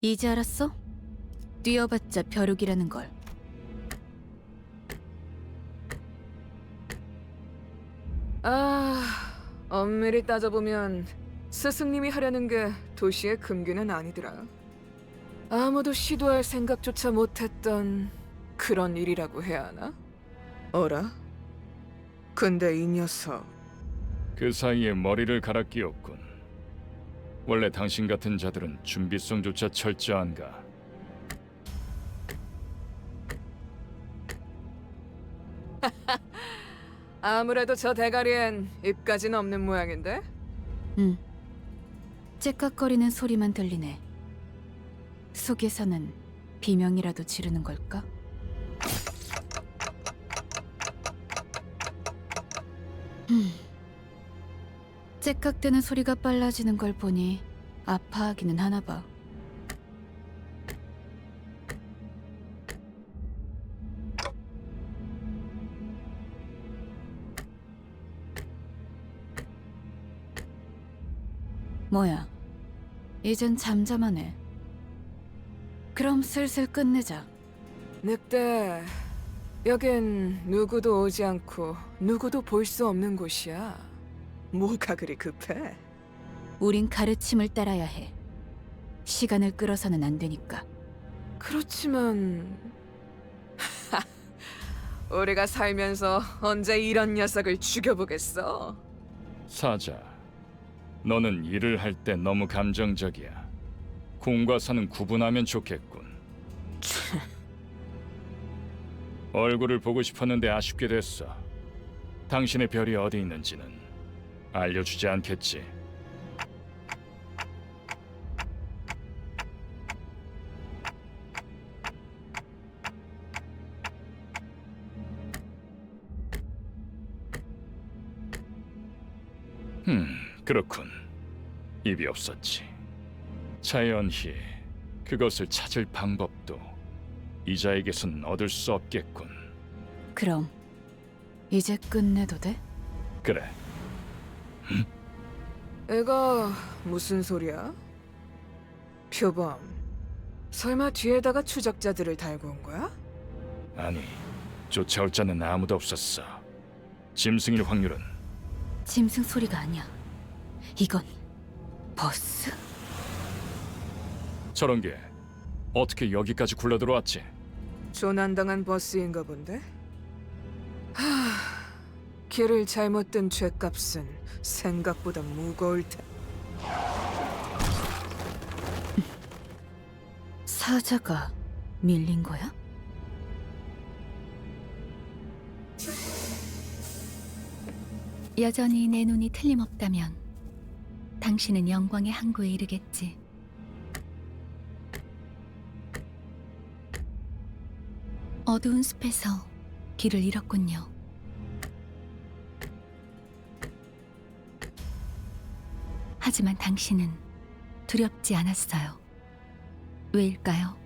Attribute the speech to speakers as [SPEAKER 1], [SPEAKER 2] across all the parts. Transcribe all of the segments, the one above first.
[SPEAKER 1] 이제 알았어? 뛰어봤자 벼룩이라는 걸.
[SPEAKER 2] 아, 엄밀히 따져보면 스승님이 하려는 게 도시의 금기는 아니더라. 아무도 시도할 생각조차 못했던 그런 일이라고 해야 하나? 어라? 근데 이 녀석
[SPEAKER 3] 그 사이에 머리를 갈아 끼웠군. 원래 당신 같은 자들은 준비성조차 철저한가?
[SPEAKER 2] 아무래도 저 대가리엔 입까지는 없는 모양인데?
[SPEAKER 1] 응. 째깍거리는 소리만 들리네. 속에서는 비명이라도 지르는 걸까? 음. 째깍대는 소리가 빨라지는 걸 보니 아파하기는 하나 봐. 뭐야? 이젠 잠잠하네. 그럼 슬슬 끝내자.
[SPEAKER 2] 늑대, 여긴 누구도 오지 않고 누구도 볼 수 없는 곳이야. 뭐가 그리 급해?
[SPEAKER 1] 우린 가르침을 따라야 해. 시간을 끌어서는 안 되니까.
[SPEAKER 2] 그렇지만 우리가 살면서 언제 이런 녀석을 죽여보겠어?
[SPEAKER 3] 사자, 너는 일을 할 때 너무 감정적이야. 공과 사는 구분하면 좋겠군. 얼굴을 보고 싶었는데 아쉽게 됐어. 당신의 별이 어디 있는지는 알려주지 않겠지. 음, 그렇군. 입이 없었지. 자연히 그것을 찾을 방법도 이자에게선 얻을 수 없겠군.
[SPEAKER 1] 그럼 이제 끝내도 돼?
[SPEAKER 3] 그래,
[SPEAKER 2] 이거 무슨 소리야? 표범, 설마 뒤에다가 추적자들을 달고 온 거야?
[SPEAKER 3] 아니 쫓아올 자는 아무도 없었어. 짐승일 확률은
[SPEAKER 1] 짐승 소리가 아니야. 이건 버스?
[SPEAKER 3] 저런 게 어떻게 여기까지 굴러 들어왔지?
[SPEAKER 2] 조난당한 버스인가 본데? 하, 길을 잘못 든 죄값은 생각보다 무거울 테.
[SPEAKER 1] 사자가 밀린 거야?
[SPEAKER 4] 여전히 내 눈이 틀림없다면 당신은 영광의 항구에 이르겠지. 어두운 숲에서 길을 잃었군요. 하지만 당신은 두렵지 않았어요. 왜일까요?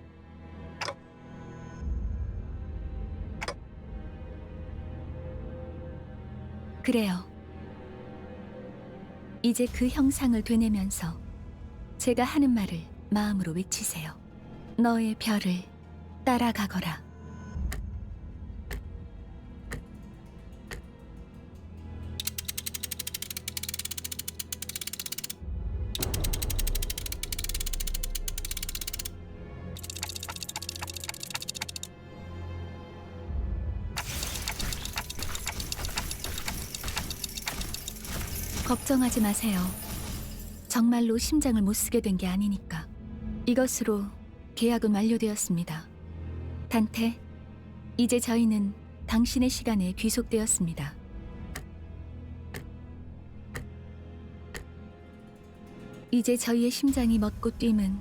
[SPEAKER 4] 그래요. 이제 그 형상을 되뇌면서 제가 하는 말을 마음으로 외치세요. 너의 별을 따라가거라. 걱정하지 마세요. 정말로 심장을 못 쓰게 된 게 아니니까. 이것으로 계약은 완료되었습니다. 단테, 이제 저희는 당신의 시간에 귀속되었습니다. 이제 저희의 심장이 멎고 뛰면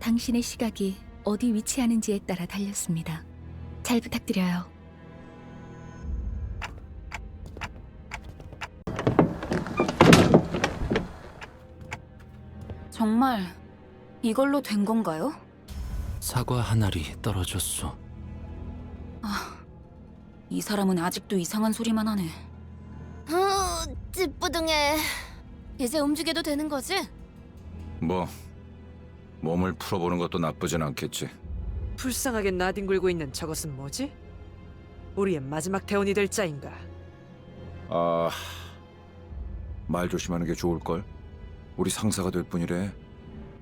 [SPEAKER 4] 당신의 시각이 어디 위치하는지에 따라 달렸습니다. 잘 부탁드려요.
[SPEAKER 5] 정말 이걸로 된 건가요?
[SPEAKER 6] 사과 한 알이 떨어졌소.
[SPEAKER 5] 이 사람은 아직도 이상한 소리만 하네.
[SPEAKER 7] 어, 찌뿌둥해 이제 움직여도 되는 거지?
[SPEAKER 8] 뭐 몸을 풀어보는 것도 나쁘진 않겠지.
[SPEAKER 9] 불쌍하게 나뒹굴고 있는 저것은 뭐지? 우리의 마지막 대원이 될 자인가?
[SPEAKER 8] 아, 말 조심하는 게 좋을 걸. 우리 상사가 될 뿐이래.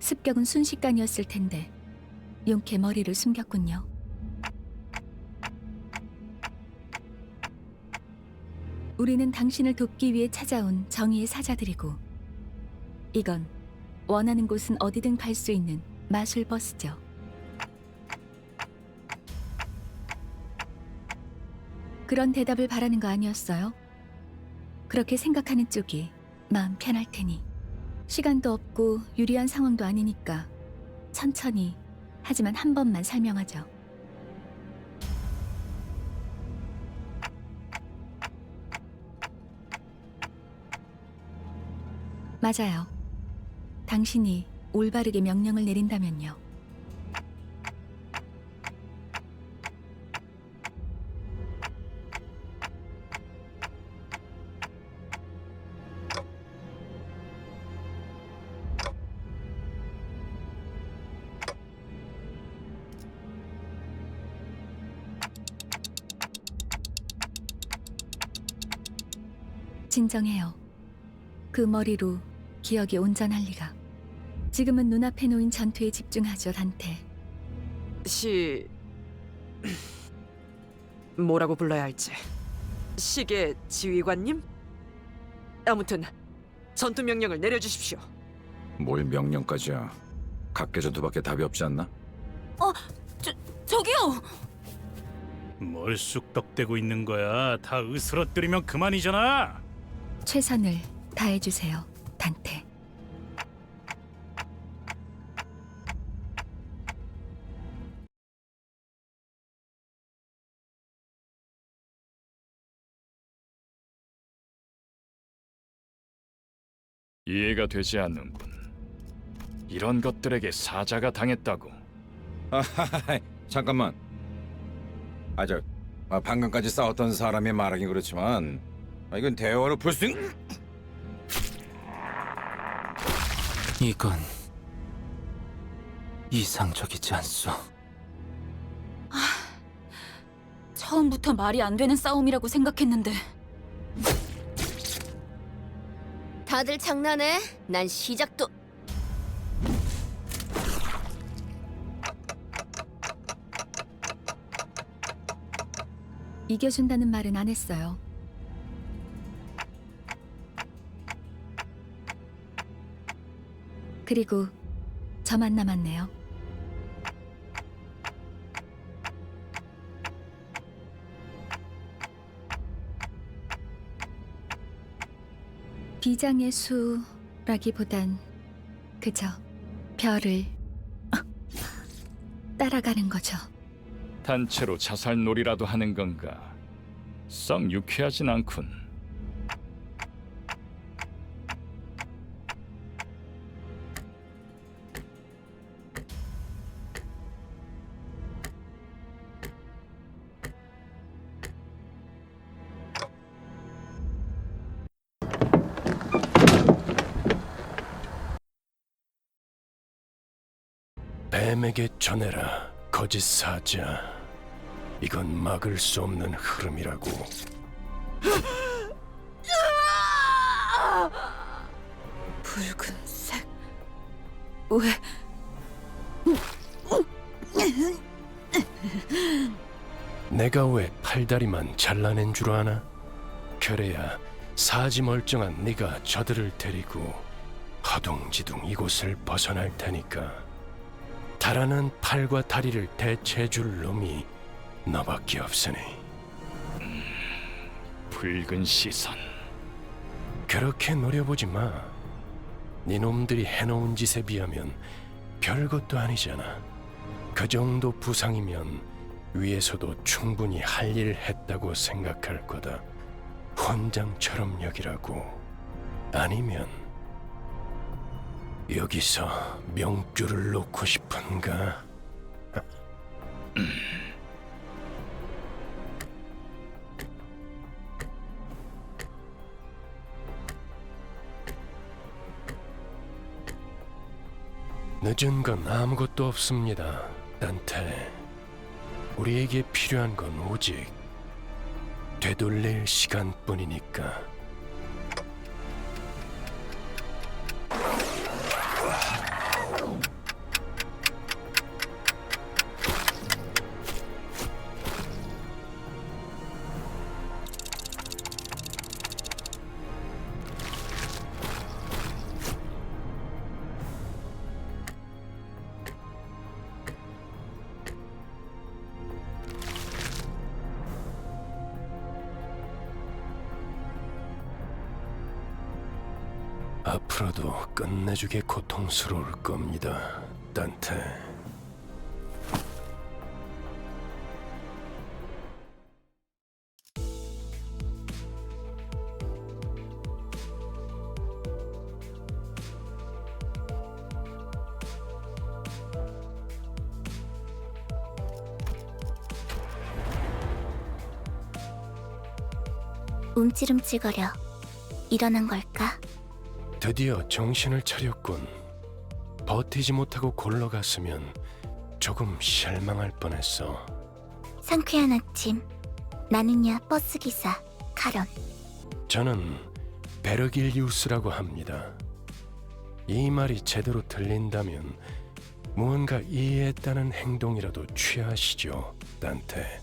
[SPEAKER 4] 습격은 순식간이었을 텐데 용케 머리를 숨겼군요. 우리는 당신을 돕기 위해 찾아온 정의의 사자들이고 이건 원하는 곳은 어디든 갈 수 있는 마술 버스죠. 그런 대답을 바라는 거 아니었어요? 그렇게 생각하는 쪽이 마음 편할 테니. 시간도 없고 유리한 상황도 아니니까 천천히 하지만 한 번만 설명하죠. 맞아요. 당신이 올바르게 명령을 내린다면요. 진정해요. 그 머리로 기억이 온전할 리가. 지금은 눈앞에 놓인 전투에 집중하죠, 단테.
[SPEAKER 9] 시... 뭐라고 불러야 할지 시계 지휘관님? 아무튼 전투 명령을 내려주십시오
[SPEAKER 8] 뭘 명령까지야. 각계 전투밖에 답이 없지 않나?
[SPEAKER 5] 저기요!
[SPEAKER 10] 뭘 쑥덕대고 있는 거야? 다 으스러뜨리면 그만이잖아.
[SPEAKER 4] 최선을 다해주세요, 단테.
[SPEAKER 3] 이해가 되지 않는군. 이런 것들에게 사자가 당했다고.
[SPEAKER 8] 아하하, 잠깐만. 아, 저 아, 방금까지 싸웠던 사람이 말하긴 그렇지만 아, 이건 대화로 풀수 있는...
[SPEAKER 6] 이건 이상적이지 않소.
[SPEAKER 5] 처음부터 말이 안 되는 싸움이라고 생각했는데
[SPEAKER 7] 다들 장난해? 난 시작도
[SPEAKER 4] 이겨준다는 말은 안 했어요. 그리고 저만 남았네요. 비장의 수라기보단 그저 별을 따라가는 거죠.
[SPEAKER 3] 단체로 자살놀이라도 하는 건가? 썩 유쾌하진 않군.
[SPEAKER 10] 뱀에게 전해라, 거짓 사자. 이건 막을 수 없는 흐름이라고.
[SPEAKER 5] 붉은색 왜
[SPEAKER 10] 내가 왜 팔다리만 잘라낸 줄 아나? 그래야 사지 멀쩡한 네가 저들을 데리고 허둥지둥 이곳을 벗어날 테니까 달아난 팔과 다리를 대체해줄 놈이 너밖에 없으니
[SPEAKER 3] 붉은 시선.
[SPEAKER 10] 그렇게 노려보지 마. 네 놈들이 해놓은 짓에 비하면 별것도 아니잖아. 그 정도 부상이면 위에서도 충분히 할 일 했다고 생각할 거다. 혼장처럼 여기라고. 아니면 여기서 명줄을 놓고 싶은가? 늦은 건 아무것도 없습니다. 단테. 우리에게 필요한 건 오직 되돌릴 시간뿐이니까. 고통스러울 겁니다. 단테.
[SPEAKER 7] 움찔움찔거려. 일어난 걸까?
[SPEAKER 10] 드디어 정신을 차렸군. 버티지 못하고 골러갔으면 조금 실망할 뻔했어.
[SPEAKER 7] 상쾌한 아침. 나는야 버스 기사 카런.
[SPEAKER 10] 저는 베르길리우스라고 합니다. 이 말이 제대로 들린다면 무언가 이해했다는 행동이라도 취하시죠, 단테.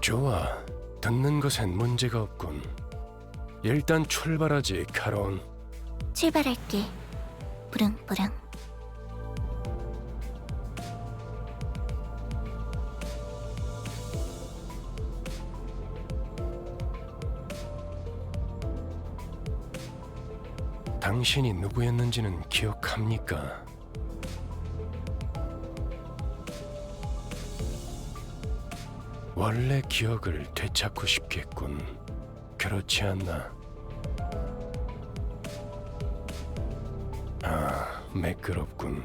[SPEAKER 10] 좋아, 듣는 것엔 문제가 없군. 일단 출발하지, 카론.
[SPEAKER 7] 출발할게. 부릉부릉.
[SPEAKER 10] 당신이 누구였는지는 기억합니까? 원래 기억을 되찾고 싶겠군. 그렇지 않나? 매끄럽군.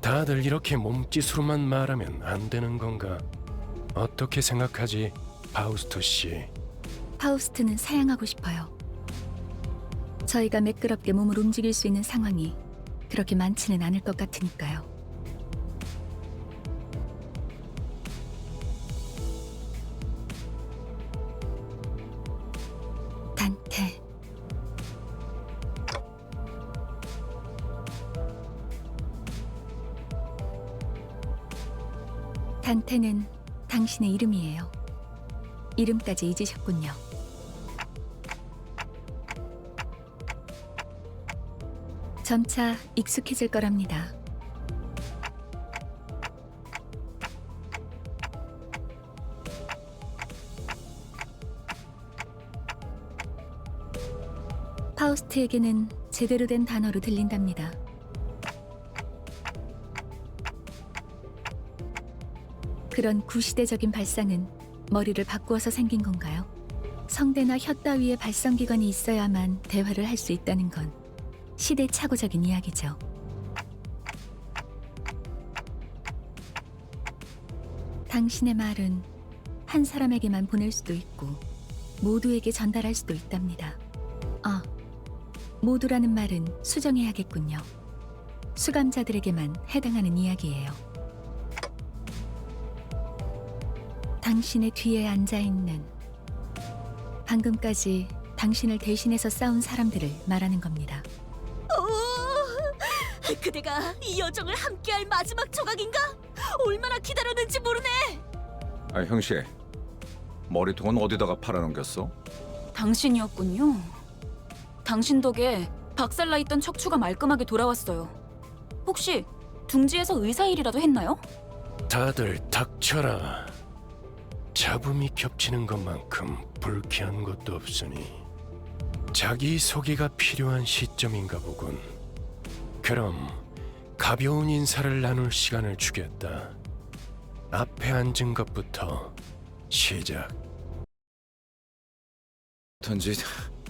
[SPEAKER 10] 다들 이렇게 몸짓으로만 말하면 안 되는 건가? 어떻게 생각하지, 파우스토 씨?
[SPEAKER 4] 파우스트는 사양하고 싶어요. 저희가 매끄럽게 몸을 움직일 수 있는 상황이 그렇게 많지는 않을 것 같으니까요. 단테는 당신의 이름이에요. 이름까지 잊으셨군요. 점차 익숙해질 거랍니다. 파우스트에게는 제대로 된 단어로 들린답니다. 그런 구시대적인 발상은 머리를 바꾸어서 생긴 건가요? 성대나 혀 따위에 발성기관이 있어야만 대화를 할 수 있다는 건 시대착오적인 이야기죠. 당신의 말은 한 사람에게만 보낼 수도 있고 모두에게 전달할 수도 있답니다. 아, 모두라는 말은 수정해야겠군요. 수감자들에게만 해당하는 이야기예요. 당신의 뒤에 앉아 있는 방금까지 당신을 대신해서 싸운 사람들을 말하는 겁니다.
[SPEAKER 5] 어, 그대가 이 여정을 함께할 마지막 조각인가? 얼마나 기다렸는지 모르네.
[SPEAKER 8] 아, 형씨. 머리통은 어디다가 팔아넘겼어?
[SPEAKER 5] 당신이었군요. 당신 덕에 박살나 있던 척추가 말끔하게 돌아왔어요. 혹시 둥지에서 의사 일이라도 했나요?
[SPEAKER 10] 다들 닥쳐라. 잡음이 겹치는 것만큼 불쾌한 것도 없으니 자기 소개가 필요한 시점인가 보군. 그럼 가벼운 인사를 나눌 시간을 주겠다. 앞에 앉은 것부터 시작.
[SPEAKER 8] 던지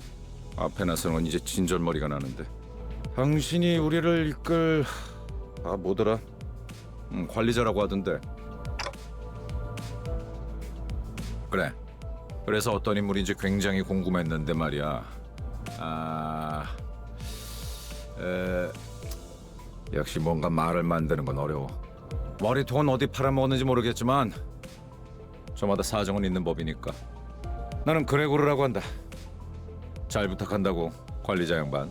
[SPEAKER 8] 앞에 나서는 건 이제 진절머리가 나는데 당신이 우리를 이끌 아 뭐더라 음, 관리자라고 하던데 그래 그래서 어떤 인물인지 굉장히 궁금했는데 말이야 아 에, 역시 뭔가 말을 만드는 건 어려워. 머리통은 어디 팔아먹었는지 모르겠지만 저마다 사정은 있는 법이니까. 나는 그레고르라고 한다. 잘 부탁한다고 관리자 양반.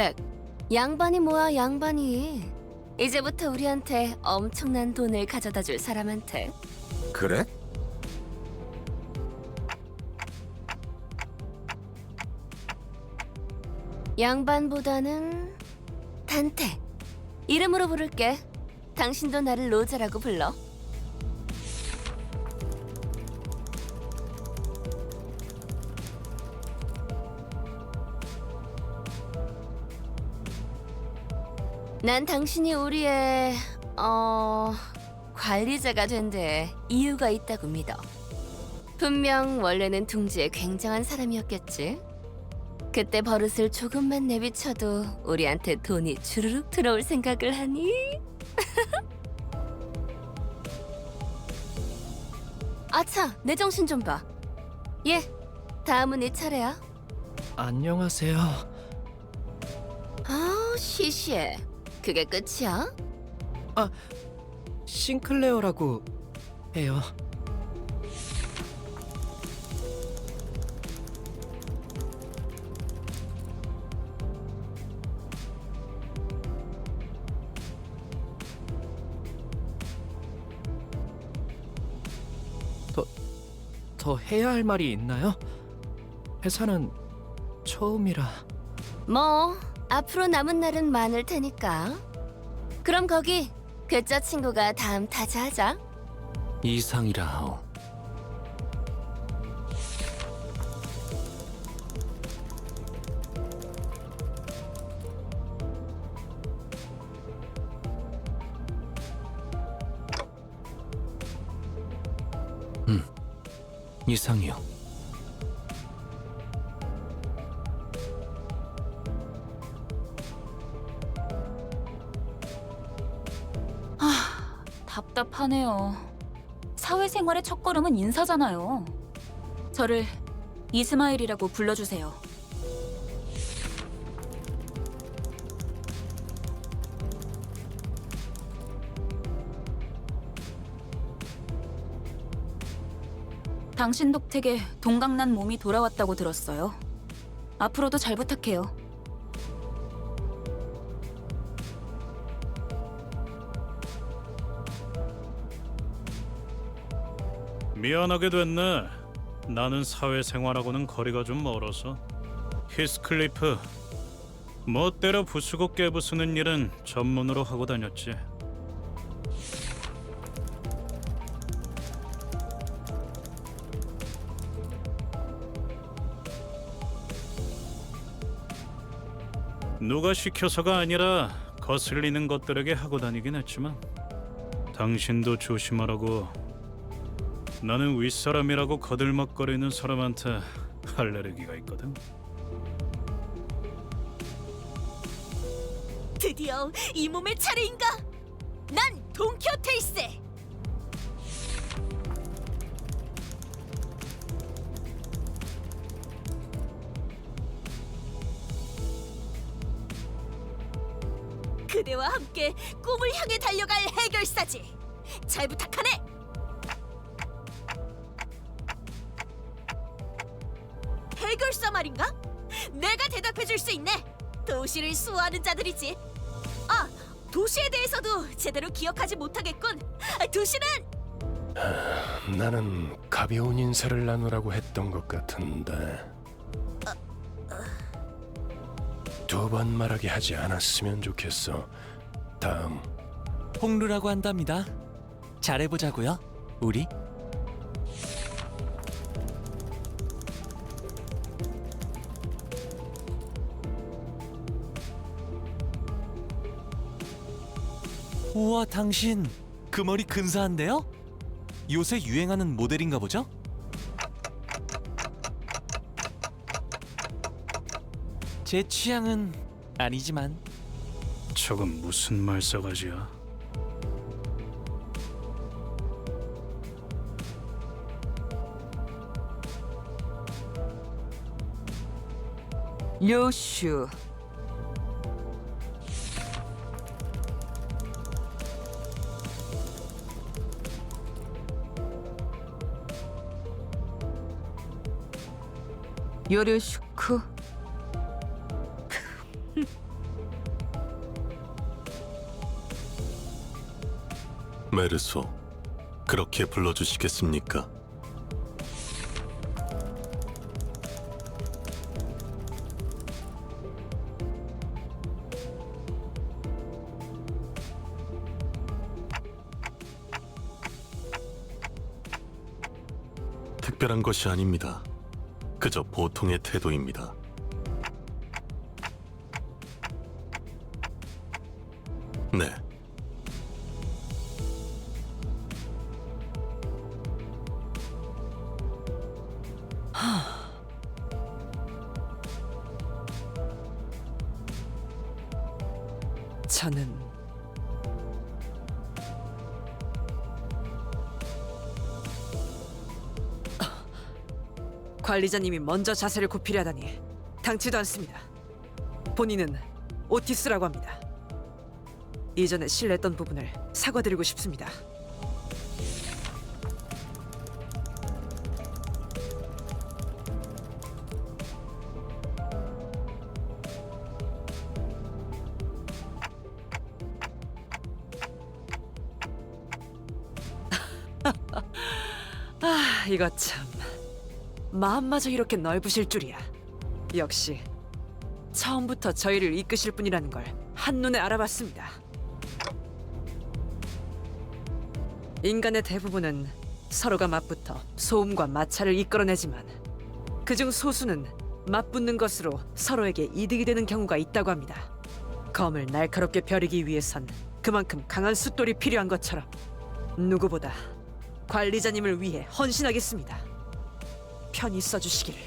[SPEAKER 5] 그래, 양반이 뭐야 양반이. 이제부터 우리한테 엄청난 돈을 가져다 줄 사람한테
[SPEAKER 8] 그래?
[SPEAKER 5] 양반보다는 단테. 이름으로 부를게. 당신도 나를 로자라고 불러. 난 당신이 우리의 어 관리자가 된데 이유가 있다고 믿어. 분명 원래는 둥지에 굉장한 사람이었겠지. 그때 버릇을 조금만 내비쳐도 우리한테 돈이 주르륵 들어올 생각을 하니? 아차, 내 정신 좀 봐. 예, 다음은 네 차례야.
[SPEAKER 11] 안녕하세요.
[SPEAKER 5] 아, 시시해. 그게 끝이야?
[SPEAKER 11] 싱클레어라고 해요. 더, 더 해야 할 말이 있나요? 회사는 처음이라.
[SPEAKER 5] 뭐 앞으로 남은 날은 많을 테니까. 그럼 거기 괴짜 친구가 다음 타자 하자.
[SPEAKER 6] 이상이라 하오.
[SPEAKER 12] 답답하네요. 사회생활의 첫걸음은 인사잖아요. 저를 이스마일이라고 불러주세요. 당신 덕택에 동강난 몸이 돌아왔다고 들었어요. 앞으로도 잘 부탁해요.
[SPEAKER 13] 미안하게 됐네. 나는 사회생활하고는 거리가 좀 멀어서. 히스클리프, 멋대로 부수고 깨부수는 일은 전문으로 하고 다녔지. 누가 시켜서가 아니라 거슬리는 것들에게 하고 다니긴 했지만 당신도 조심하라고 나는 윗사람이라고 거들먹거리는 사람한테 할레르기가 있거든.
[SPEAKER 5] 드디어 이 몸의 차례인가? 난 돈키호테일세. 그대와 함께 꿈을 향해 달려갈 해결사지. 잘 부탁하네. 말인가? 내가 대답해 줄 수 있네. 도시를 수호하는 자들이지. 아, 도시에 대해서도 제대로 기억하지 못하겠군. 아, 도시는
[SPEAKER 13] 나는 가벼운 인사를 나누라고 했던 것 같은데 두 번 말하게 하지 않았으면 좋겠어. 다음
[SPEAKER 11] 홍루라고 한답니다. 잘해보자고요, 우리. 우와 당신 그 머리 근사한데요? 요새 유행하는 모델인가 보죠? 제 취향은 아니지만
[SPEAKER 13] 저건 무슨 말싸가지야?
[SPEAKER 2] 요슈 요르슈크
[SPEAKER 10] 메르소, 그렇게 불러주시겠습니까? 특별한 것이 아닙니다. 그저 보통의 태도입니다. 네,
[SPEAKER 9] 저는 관리자님이 먼저 자세를 굽히려 하다니 당치도 않습니다. 본인은 오티스라고 합니다. 이전에 실례했던 부분을 사과드리고 싶습니다. 아, 이거 참 마음마저 이렇게 넓으실 줄이야. 역시 처음부터 저희를 이끄실 분이라는 걸 한눈에 알아봤습니다. 인간의 대부분은 서로가 맞붙어 소음과 마찰을 이끌어내지만 그중 소수는 맞붙는 것으로 서로에게 이득이 되는 경우가 있다고 합니다. 검을 날카롭게 벼르기 위해선 그만큼 강한 숫돌이 필요한 것처럼 누구보다 관리자님을 위해 헌신하겠습니다. 편히 써주시기를.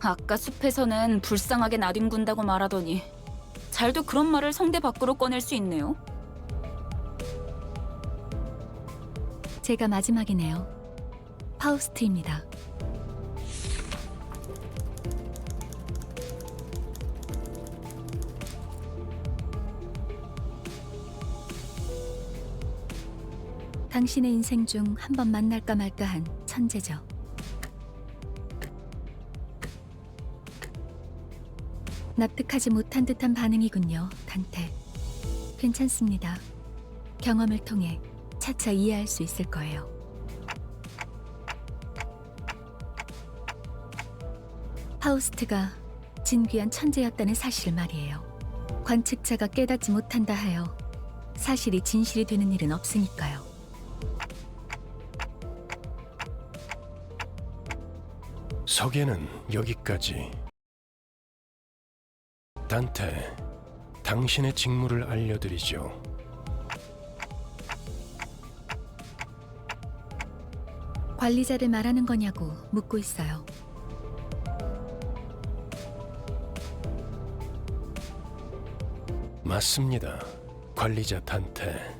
[SPEAKER 1] 아까 숲에서는 불쌍하게 나뒹군다고 말하더니 잘도 그런 말을 성대 밖으로 꺼낼 수 있네요.
[SPEAKER 4] 제가 마지막이네요. 파우스트입니다. 당신의 인생 중 한 번 만날까 말까 한 천재죠. 납득하지 못한 듯한 반응이군요, 단테. 괜찮습니다. 경험을 통해 차차 이해할 수 있을 거예요. 파우스트가 진귀한 천재였다는 사실 말이에요. 관측자가 깨닫지 못한다 하여 사실이 진실이 되는 일은 없으니까요.
[SPEAKER 10] 서계는 여기까지. 단테, 당신의 직무를 알려드리죠.
[SPEAKER 4] 관리자를 말하는 거냐고 묻고 있어요.
[SPEAKER 10] 맞습니다. 관리자 단테.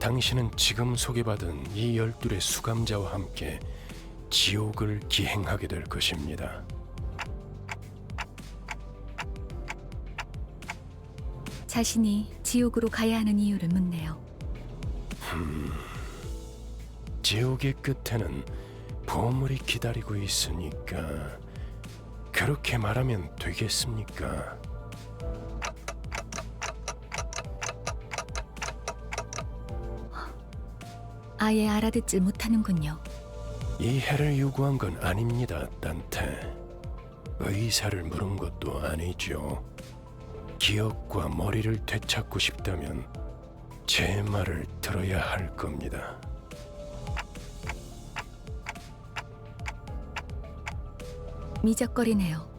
[SPEAKER 10] 당신은 지금 소개받은 이 열둘의 수감자와 함께 지옥을 기행하게 될 것입니다.
[SPEAKER 4] 자신이 지옥으로 가야 하는 이유를 묻네요.
[SPEAKER 10] 지옥의 끝에는 보물이 기다리고 있으니까 그렇게 말하면 되겠습니까?
[SPEAKER 4] 아예 알아듣질 못하는군요.
[SPEAKER 10] 이해를 요구한 건 아닙니다, 단테. 의사를 물은 것도 아니죠. 기억과 머리를 되찾고 싶다면 제 말을 들어야 할 겁니다.
[SPEAKER 4] 미적거리네요.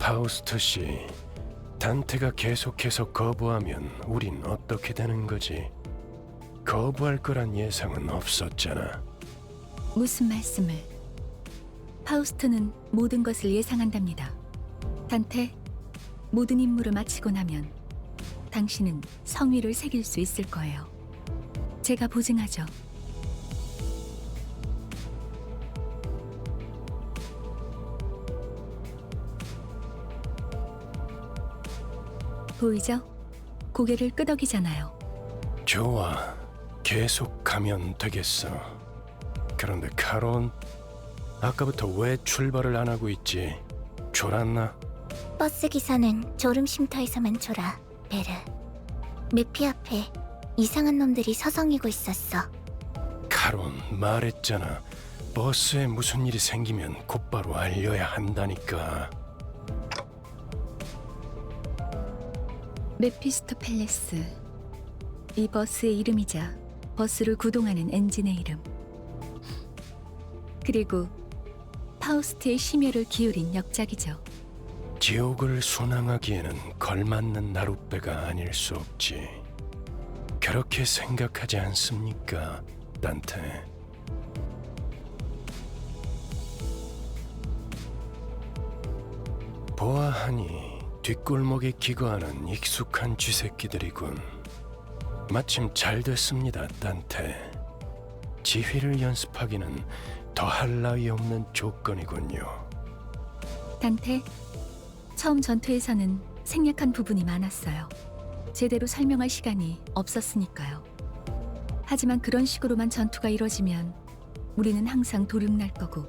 [SPEAKER 10] 파우스트 씨, 단테가 계속해서 거부하면 우린 어떻게 되는 거지? 거부할 거란 예상은 없었잖아.
[SPEAKER 4] 무슨 말씀을? 파우스트는 모든 것을 예상한답니다. 단테, 모든 임무를 마치고 나면 당신은 성위를 새길 수 있을 거예요. 제가 보증하죠. 보이죠? 고개를 끄덕이잖아요.
[SPEAKER 10] 좋아. 계속 가면 되겠어. 그런데 카론, 아까부터 왜 출발을 안 하고 있지? 졸았나?
[SPEAKER 7] 버스 기사는 졸음 쉼터에서만 졸아, 베르. 메피 앞에 이상한 놈들이 서성이고 있었어.
[SPEAKER 10] 카론 말했잖아. 버스에 무슨 일이 생기면 곧바로 알려야 한다니까.
[SPEAKER 4] 메피스토 팰레스. 이 버스의 이름이자 버스를 구동하는 엔진의 이름. 그리고 파우스트의 심혈을 기울인 역작이죠.
[SPEAKER 10] 지옥을 순항하기에는 걸맞는 나룻배가 아닐 수 없지. 그렇게 생각하지 않습니까, 단테? 보아하니 뒷골목에 기거하는 익숙한 쥐새끼들이군. 마침 잘 됐습니다, 단테. 지휘를 연습하기는 더할 나위 없는 조건이군요.
[SPEAKER 4] 단테, 처음 전투에서는 생략한 부분이 많았어요. 제대로 설명할 시간이 없었으니까요. 하지만 그런 식으로만 전투가 이뤄지면 우리는 항상 도륙날 거고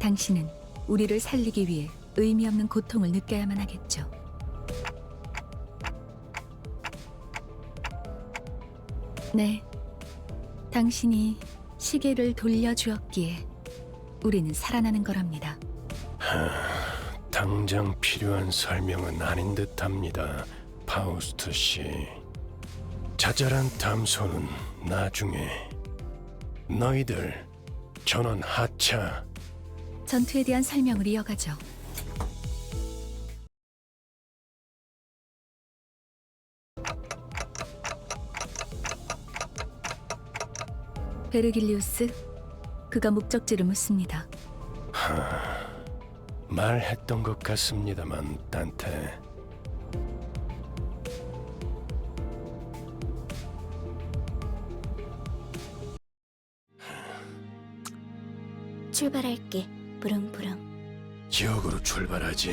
[SPEAKER 4] 당신은 우리를 살리기 위해 의미 없는 고통을 느껴야만 하겠죠. 네. 당신이 시계를 돌려주었기에 우리는 살아나는 거랍니다.
[SPEAKER 10] 당장 필요한 설명은 아닌 듯합니다, 파우스트 씨. 자잘한 담소는 나중에. 너희들 전원 하차.
[SPEAKER 4] 전투에 대한 설명을 이어가죠. 베르길리우스, 그가 목적지를 묻습니다.
[SPEAKER 10] 말했던 것 같습니다만, 단테.
[SPEAKER 7] 출발할게. 부릉부릉.
[SPEAKER 10] 지옥으로 출발하지.